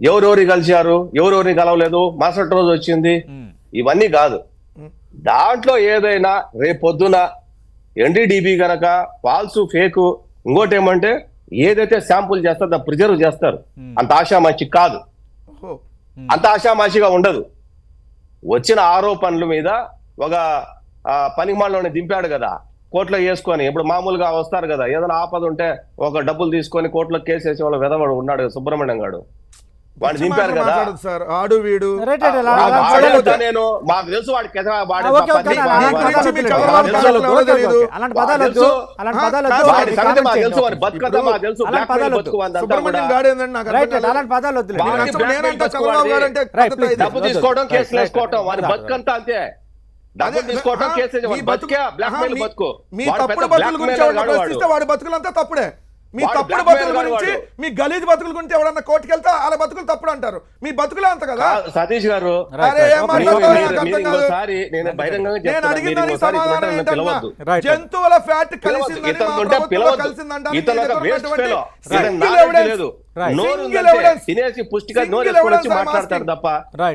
ఎవరెవరి కలిశారు? ఎవరెవరిని కలవలేదు? మరుసటి రోజు వచ్చింది. ఇవన్నీ కాదు. దాంట్లో ఏదైనా రేపొద్దున ఎన్డీడీబీ గనక ఫాల్స్ ఫేక్ ఇంకోటి ఏమంటే ఏదైతే శాంపుల్ చేస్తారో దాన్ని ప్రిజర్వ్ చేస్తారు. అంత ఆశామాషి కాదు. ఓహో. అంత ఆశామాషిగా ఉండదు. వచ్చిన ఆరోపణల మీద ఒక పనిమాలని దింపాడు కదా. కోర్టులో వేసుకొని ఇప్పుడు మామూలుగా వస్తారు కదా. ఏదైనా ఆపద ఉంటే ఒక డబ్బులు తీసుకొని కోర్టులో కేసు వేసే వాళ్ళ విధవాడు ఉన్నాడు కదా, సుబ్రహ్మణ్యం గాడు. వాడిని దింపారు కదా. సార్. ఆడు వీడు. వాడే. నేను. మాకు తెలుసు వాడి వాడి వాడి- వాడి- వాడి మాకు వాడి. అంతా. డబ్బు తీసుకోవడం కేసులు వాడి. బతుకంతా కేసు వాడి బతుకు- బ్లాక్ మెయిల్ బతుకు. వాడు వాడు. వాడి బతుకులంతా తప్పుడే. మీ తప్పుడు బతుకుల గురించి. మీ గలీజ్ బతుకుల గురించి ఎవరన్నా కోర్టుకెళ్తే వాళ్ళ బతుకులు తప్పుడు అంటారు. మీ బతుకులే అంత కదా? సతీష్ గారు. నేను అడిగిన దానికి సమాధానం ఏంటన్నా. జంతువుల ఫ్యాట్ evidence. తినేసి పుష్టిగా నోరు మాట్లాడతారు. తప్ప రైట్